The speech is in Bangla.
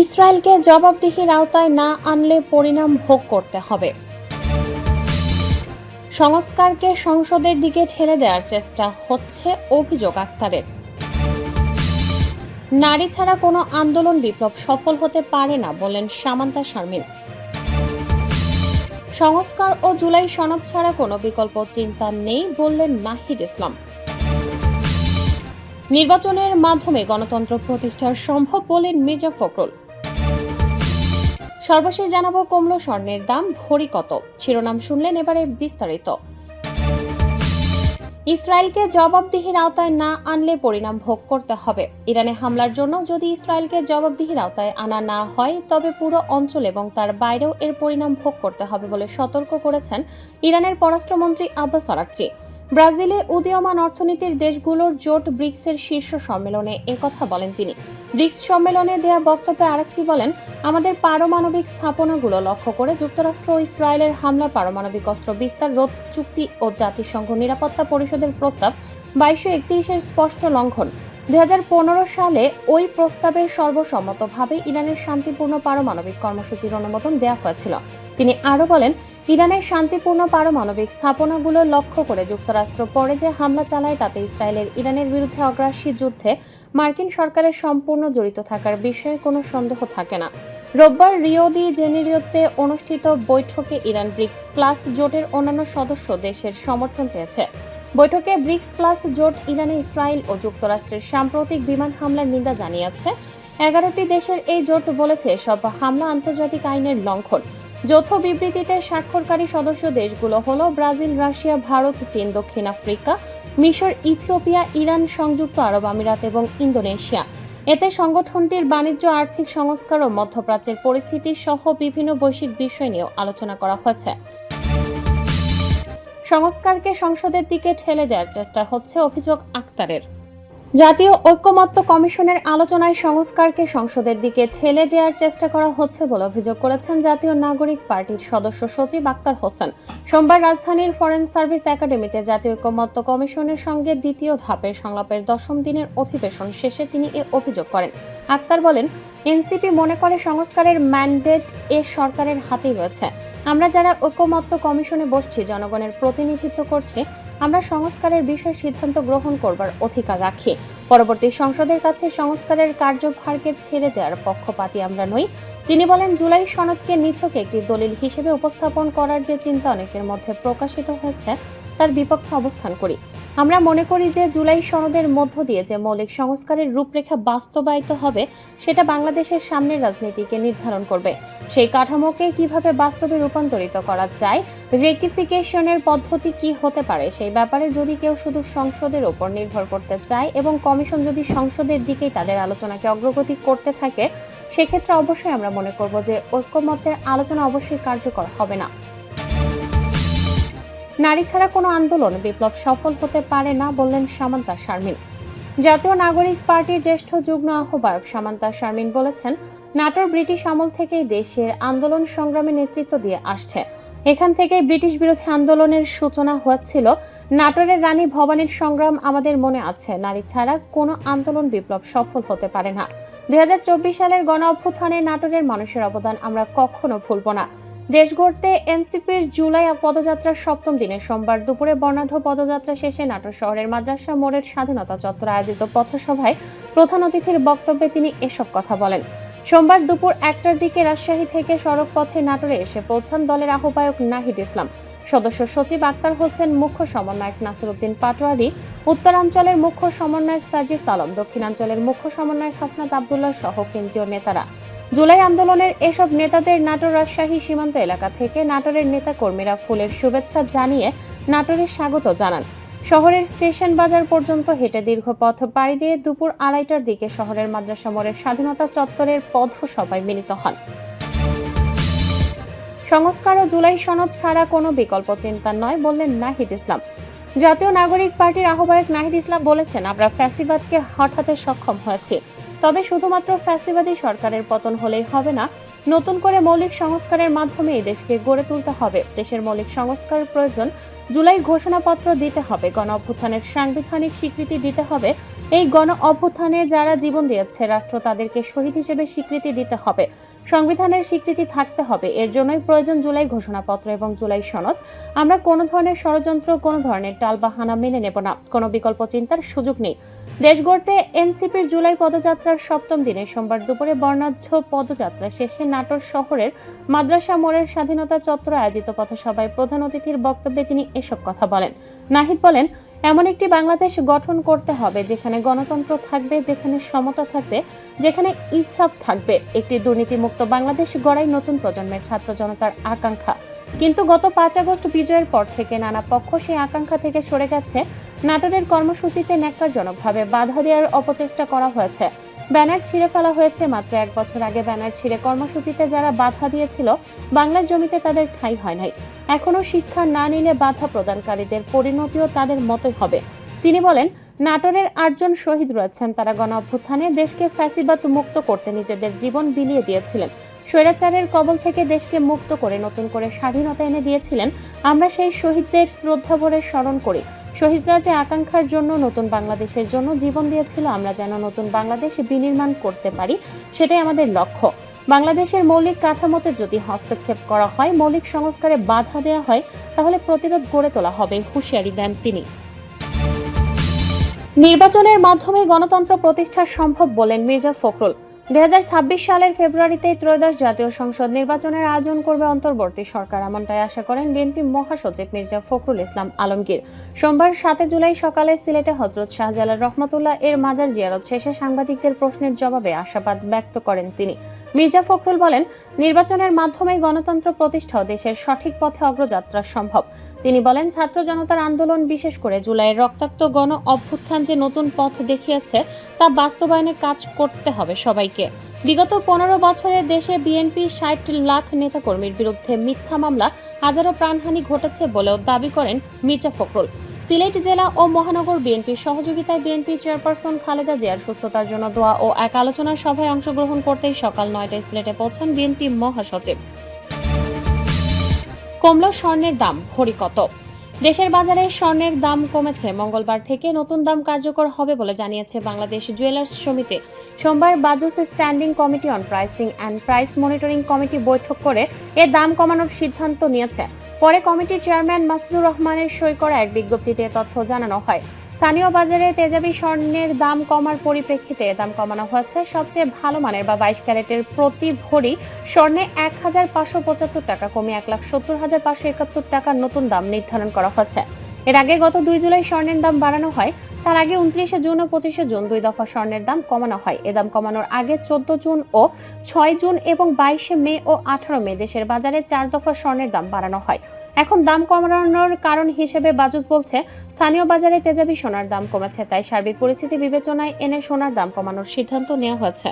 ইসরায়েলকে জবাবদিহির আওতায় না আনলে পরিণাম ভোগ করতে হবে। সংস্কারকে সংসদের দিকে ঠেলে দেওয়ার চেষ্টা হচ্ছে অভিযোগ আক্তারের। নারী ছাড়া কোনো আন্দোলন বিপ্লব সফল হতে পারে না বলেন সামান্তা শারমিন। সংস্কার ও জুলাই সনদ ছাড়া কোনো বিকল্প চিন্তা নেই বললেন নাহিদ ইসলাম। নির্বাচনের মাধ্যমে গণতন্ত্র প্রতিষ্ঠা সম্ভব বলেন মির্জা ফখরুল। সর্বশেষ জানাব কমলো স্বর্ণের দাম, ভরি কত? শিরোনাম শুনলেন এবারে বিস্তারিত। ইসরায়েলকে জবাবদিহির আওতায় না আনলে পরিণাম ভোগ করতে হবে। ইরানে হামলার জন্য যদি ইসরায়েলকে জবাবদিহির আওতায় আনা না হয়, তবে পুরো অঞ্চল এবং তার বাইরেও এর পরিণাম ভোগ করতে হবে বলে সতর্ক করেছেন ইরানের পররাষ্ট্রমন্ত্রী আব্বাস আরাকচি। ব্রাজিলে উদীয়মান অর্থনীতির দেশগুলোর জোট ব্রিক্সের শীর্ষ সম্মেলনে একথা বলেন তিনি। ব্রিক্স সম্মেলনে দেয়া বক্তব্যে আরেকটি বলেন, আমাদের পারমাণবিক স্থাপনাগুলো লক্ষ্য করে যুক্তরাষ্ট্র ও ইসরায়েলের হামলা পারমাণবিক অস্ত্র বিস্তার, রোধ চুক্তি ও জাতিসংঘ নিরাপত্তা পরিষদের প্রস্তাব বাইশশো একত্রিশের স্পষ্ট লঙ্ঘন। দুই সালে ওই প্রস্তাবে সর্বসম্মতভাবে ইরানের শান্তিপূর্ণ পারমাণবিক কর্মসূচির অনুমোদন দেওয়া হয়েছিল। তিনি আরও বলেন, ইরানের শান্তিপূর্ণ পারমাণবিক স্থাপনাগুলো লক্ষ্য করে যুক্তরাষ্ট্র পরে যে হামলা চালায় তাতে ইসরায়েলের ইরানের বিরুদ্ধে অগ্রাসী যুদ্ধে মার্কিন সরকারের সম্পূর্ণ জড়িত থাকার বিষয়ে কোনো সন্দেহ থাকে না। রোববার রিও ডি জেনেরিওতে অনুষ্ঠিত বৈঠকে ইরান ব্রিক্স প্লাস জোটের অন্যান্য সদস্য দেশের সমর্থন পেয়েছে। বৈঠকে ব্রিক্স প্লাস জোট ইরানে, ইসরায়েল ও যুক্তরাষ্ট্রের সাম্প্রতিক বিমান হামলার নিন্দা জানিয়েছে। এগারোটি দেশের এই জোট বলেছে, সব হামলা আন্তর্জাতিক আইনের লঙ্ঘন। যৌথ বিবৃতিতে স্বাক্ষরকারী সদস্য দেশগুলো হলো ব্রাজিল, রাশিয়া, ভারত, চীন, দক্ষিণ আফ্রিকা, মিশর, ইথিওপিয়া, ইরান, সংযুক্ত আরব আমিরাত এবং ইন্দোনেশিয়া। এতে সংগঠনটির বাণিজ্য, আর্থিক সংস্কার ও মধ্যপ্রাচ্যের পরিস্থিতি সহ বিভিন্ন বৈশ্বিক বিষয় নিয়েও আলোচনা করা হয়েছে। সংস্কারকে সংসদের দিকে ঠেলে দেওয়ার চেষ্টা হচ্ছে অভিযোগ আক্তারের। জাতীয় ঐক্যমত্য কমিশনের আলোচনায় সংস্কারকে সংসদের দিকে ঠেলে দেওয়ার চেষ্টা করা হচ্ছে বলে অভিযোগ করেছেন জাতীয় নাগরিক পার্টির সদস্য সচিব আক্তার হোসেন। সোমবার রাজধানীর ফরেন সার্ভিস একাডেমিতে জাতীয় ঐক্যমত্য কমিশনের সঙ্গে দ্বিতীয় ধাপের সংলাপের দশম দিনের অধিবেশন শেষে তিনি এ অভিযোগ করেন। আক্তার বলেন, এনসিপি মনে করে সংস্কারের ম্যান্ডেট এ সরকারের হাতেই রয়েছে। আমরা যারা ঐক্যমত্য কমিশনে বসছি, জনগণের প্রতিনিধিত্ব করছি, আমরা সংস্কারের বিষয়ে সিদ্ধান্ত গ্রহণ করবার অধিকার রাখি। পরবর্তী সংসদের কাছে সংস্কারের কার্যভারকে ছেড়ে দেওয়ার পক্ষপাতী আমরা নই। তিনি বলেন, জুলাই সনদকে নিছক একটি দলিল হিসেবে উপস্থাপন করার যে চিন্তা অনেকের মধ্যে প্রকাশিত হয়েছে তার বিপক্ষে অবস্থান করি। আমরা মনে করি যে জুলাই সনদের মধ্য দিয়ে যে মৌলিক সংস্কারের রূপরেখা বাস্তবায়িত হবে, সেটা বাংলাদেশের সামনের রাজনীতিকে নির্ধারণ করবে। সেই কাঠামোকে কীভাবে বাস্তবে রূপান্তরিত করা যায় রেকটিফিকেশনের পদ্ধতি কি হতে পারে, সেই ব্যাপারে যদি কেউ শুধু সংসদের ওপর নির্ভর করতে চায় এবং কমিশন যদি সংসদের দিকেই তাদের আলোচনাকে অগ্রগতি করতে থাকে, সেক্ষেত্রে অবশ্যই আমরা মনে করব যে ঐক্যমত্যের আলোচনা অবশ্যই কার্যকর হবে না। নারী ছাড়া কোনো আন্দোলন বিপ্লব সফল হতে পারে না বললেন সামান্তা শারমিন। জাতীয় নাগরিক পার্টির জ্যেষ্ঠ যুগ্ম আহ্বায়ক সামান্তা শারমিন বলেছেন, নাটোর ব্রিটিশ আমল থেকেই দেশের আন্দোলন সংগ্রামে নেতৃত্ব দিয়ে আসছে। এখান থেকে ব্রিটিশ বিরোধী আন্দোলনের সূচনা হয়েছিল নাটোরের রানী ভবানীর সংগ্রাম আমাদের মনে আছে, নারী ছাড়া কোনো আন্দোলন বিপ্লব সফল হতে পারে না। দুই হাজার চব্বিশ সালের গণ অভ্যুত্থানে নাটোরের মানুষের অবদান আমরা কখনো ভুলব না। দেশ গড়তে এনসিপির জুলাই পদযাত্রার সপ্তম দিনে সোমবার দুপুরে বর্ণাঢ্য পদযাত্রা শেষে নাটোর শহরের মাদ্রাসা মোড়ের স্বাধীনতা চত্বরে আয়োজিত পথসভায় প্রধান অতিথির বক্তব্যে তিনি এসব কথা বলেন। সোমবার দুপুর একটার দিকে রাজশাহী থেকে সড়ক পথে নাটোরে এসে পৌঁছান দলের আহ্বায়ক নাহিদ ইসলাম। সদস্য সচিব আক্তার হোসেন, মুখ্য সমন্বয়ক নাসিরুদ্দিন পাটোয়ারি, উত্তরাঞ্চলের মুখ্য সমন্বয়ক সার্জিস আলম, দক্ষিণাঞ্চলের মুখ্য সমন্বয়ক হাসনাত আবদুল্লাহ সহ কেন্দ্রীয় নেতারা। জুলাই আন্দোলনের এসব নেতাদের নাটোর রাজশাহী সীমান্ত এলাকা থেকে নাটোরের নেতাকর্মীরা ফুলের শুভেচ্ছা জানিয়ে নাটোরে স্বাগত জানান। শহরের স্টেশন বাজার পর্যন্ত হেঁটে দীর্ঘ পথ পাড়ি দিয়ে দুপুর আড়াইটার দিকে শহরের মাদ্রাসা মোড়ের স্বাধীনতা চত্বরের পথসভায় মিলিত হন। সংস্কার ও জুলাই সনদ ছাড়া কোনো বিকল্প চিন্তা নয় বললেন নাহিদ ইসলাম। জাতীয় নাগরিক পার্টির আহ্বায়ক নাহিদ ইসলাম বলেছেন, আমরা ফ্যাসিবাদকে হঠাতে সক্ষম হয়েছি। তবে শুধুমাত্র ফ্যাসিবাদী সরকারের পতন হলেই হবে না, নতুন করে মৌলিক সংস্কারের মাধ্যমে এই দেশকে গড়ে তুলতে হবে। দেশের মৌলিক সংস্কার প্রয়োজন, জুলাই ঘোষণাপত্র দিতে হবে, গণ অভ্যুত্থানের সাংবিধানিক স্বীকৃতি দিতে হবে। এই গণ অভ্যুত্থানে যারা জীবন দিয়েছে, রাষ্ট্র তাদেরকে শহীদ হিসেবে স্বীকৃতি দিতে হবে। সংবিধানের স্বীকৃতি থাকতে হবে, এর জন্যই প্রয়োজন জুলাই ঘোষণাপত্র এবং জুলাই সনদ। আমরা কোনো ধরনের ষড়যন্ত্র, কোনো ধরনের টালবাহানা মেনে নেব না, কোনো বিকল্প চিন্তার সুযোগ নেই। দেশ গড়তে এনসিপির জুলাই পদযাত্রার সপ্তম দিনে সোমবার দুপুরে বর্ণাঢ্য পদযাত্রা শেষে নাটোর শহরের মাদ্রাসা মোড়ের স্বাধীনতা চত্বরে আয়োজিত পথসভায় প্রধান অতিথির বক্তব্যে তিনি এসব কথা বলেন। নাহিদ বলেন, এমন একটি বাংলাদেশ গঠন করতে হবে যেখানে গণতন্ত্র থাকবে, যেখানে সমতা থাকবে, যেখানে ইনসাফ থাকবে। একটি দুর্নীতিমুক্ত বাংলাদেশ গড়াই নতুন প্রজন্মের ছাত্র জনতার আকাঙ্ক্ষা। কিন্তু গত পাঁচ আগস্ট বিজয়ের পর থেকে নানা পক্ষ সেই আকাঙ্ক্ষা থেকে সরে গেছে। নাটোরের কর্মসূচিতে ন্যাক্কারজনকভাবে বাধা দেওয়ার অপচেষ্টা করা হয়েছে। ব্যানার ছিঁড়ে ফেলা হয়েছে মাত্র এক বছর আগে ব্যানার ছিঁড়ে কর্মসূচিতে যারা বাধা দিয়েছিল, বাংলার জমিতে তাদের ঠাঁই হয় নাই। এখনও শিক্ষা না নিলে বাধা প্রদানকারীদের পরিণতিও তাদের মতোই হবে। তিনি বলেন, নাটোরের আটজন শহীদ রয়েছেন, তারা গণ অভ্যুত্থানে দেশকে ফ্যাসিবাদ মুক্ত করতে নিজেদের জীবন বিলিয়ে দিয়েছিলেন। স্বৈরাচারের কবল থেকে দেশকে মুক্ত করে নতুন করে স্বাধীনতা এনে দিয়েছিলেন। আমরা সেই শহীদদের শ্রদ্ধা ভরে স্মরণ করি। শহীদরা যে আকাঙ্ক্ষার জন্য নতুন বাংলাদেশের জন্য জীবন দিয়েছিল, আমরা যেন নতুন বাংলাদেশ বিনির্মাণ করতে পারি, সেটাই আমাদের লক্ষ্য। বাংলাদেশের মৌলিক কাঠামোতে যদি হস্তক্ষেপ করা হয়, মৌলিক সংস্কারে বাধা দেওয়া হয়, তাহলে প্রতিরোধ গড়ে তোলা হবে, হুঁশিয়ারি দেন তিনি। নির্বাচনের মাধ্যমে গণতন্ত্র প্রতিষ্ঠা সম্ভব বলেন মির্জা ফখরুল। দু হাজার ছাব্বিশ সালের ফেব্রুয়ারিতে ত্রয়োদশ জাতীয় সংসদ নির্বাচনের আয়োজন করবে অন্তর্বর্তী সরকার, এমনটাই আশা করেন বিএনপি মহাসচিব মির্জা ফখরুল ইসলাম আলমগীর। সোমবার সাতে জুলাই সকালে সিলেটে হজরত শাহজালাল রহমতুল্লাহ এর মাজার জিয়ারত শেষে সাংবাদিকদের প্রশ্নের জবাবে আশাবাদ ব্যক্ত করেন তিনি। মির্জা ফখরুল বলেন, নির্বাচনের মাধ্যমে গণতন্ত্র প্রতিষ্ঠা দেশের সঠিক পথে অগ্রযাত্রা সম্ভব। তিনি বলেন, ছাত্র জনতার আন্দোলন বিশেষ করে জুলাইয়ের রক্তাক্ত গণ অভ্যুত্থান যে নতুন পথ দেখিয়েছে, তা বাস্তবায়নে কাজ করতে হবে সবাইকে বিগত পনেরো বছরে দেশে বিএনপি ষাট লাখ নেতাকর্মীর বিরুদ্ধে মিথ্যা মামলা, হাজারো প্রাণহানি ঘটেছে বলেও দাবি করেন মির্জা ফখরুল। সিলেট জেলা ও মহানগর বিএনপির সহযোগিতায় বিএনপি চেয়ারপারসন খালেদা জিয়ার সুস্থতার জন্য দোয়া ও এক আলোচনা সভায় অংশগ্রহণ করতেই সকাল নয়টায় সিলেটে পৌঁছান বিএনপি মহাসচিব। কমল স্বর্ণের দাম ভরি কত? দেশের বাজারে স্বর্ণের দাম কমেছে। মঙ্গলবার থেকে নতুন দাম কার্যকর হবে বলে জানিয়েছে বাংলাদেশ জুয়েলার্স সমিতি। সোমবার Bajus standing committee on pricing and price monitoring committee বৈঠক করে এ দাম কমানোর সিদ্ধান্ত নিয়েছে। পরে কমিটির চেয়ারম্যান মাসুদুর রহমানের সই করা এক বিজ্ঞপ্তিতে তথ্য জানানো হয়। স্থানীয় বাজারে তেজাবি স্বর্ণের দাম কমার পরিপ্রেক্ষিতে দাম কমানো হয়েছে। সবচেয়ে ভালো মানের বা বাইশ ক্যারেটের প্রতি ভরি স্বর্ণে এক হাজার পাঁচশো পঁচাত্তর টাকা কমে এক লাখ সত্তর হাজার পাঁচশো একাত্তর টাকার নতুন দাম নির্ধারণ করা হয়েছে। এর আগে গত দুই জুলাই স্বর্ণের দাম বাড়ানো হয়, তার আগে উনত্রিশে জুন ও পঁচিশে জুন দুই দফা স্বর্ণের দাম কমানো হয়। এ দাম কমানোর আগে চোদ্দ জুন ও ছয় জুন এবং বাইশে মে ও আঠারো মে দেশের বাজারে চার দফা স্বর্ণের দাম বাড়ানো হয়। এখন দাম কমানোর কারণ হিসেবে বাজুত বলছে, স্থানীয় বাজারে তেজাবি সোনার দাম কমেছে, তাই সার্বিক পরিস্থিতি বিবেচনায় এনে সোনার দাম কমানোর সিদ্ধান্ত নেওয়া হয়েছে।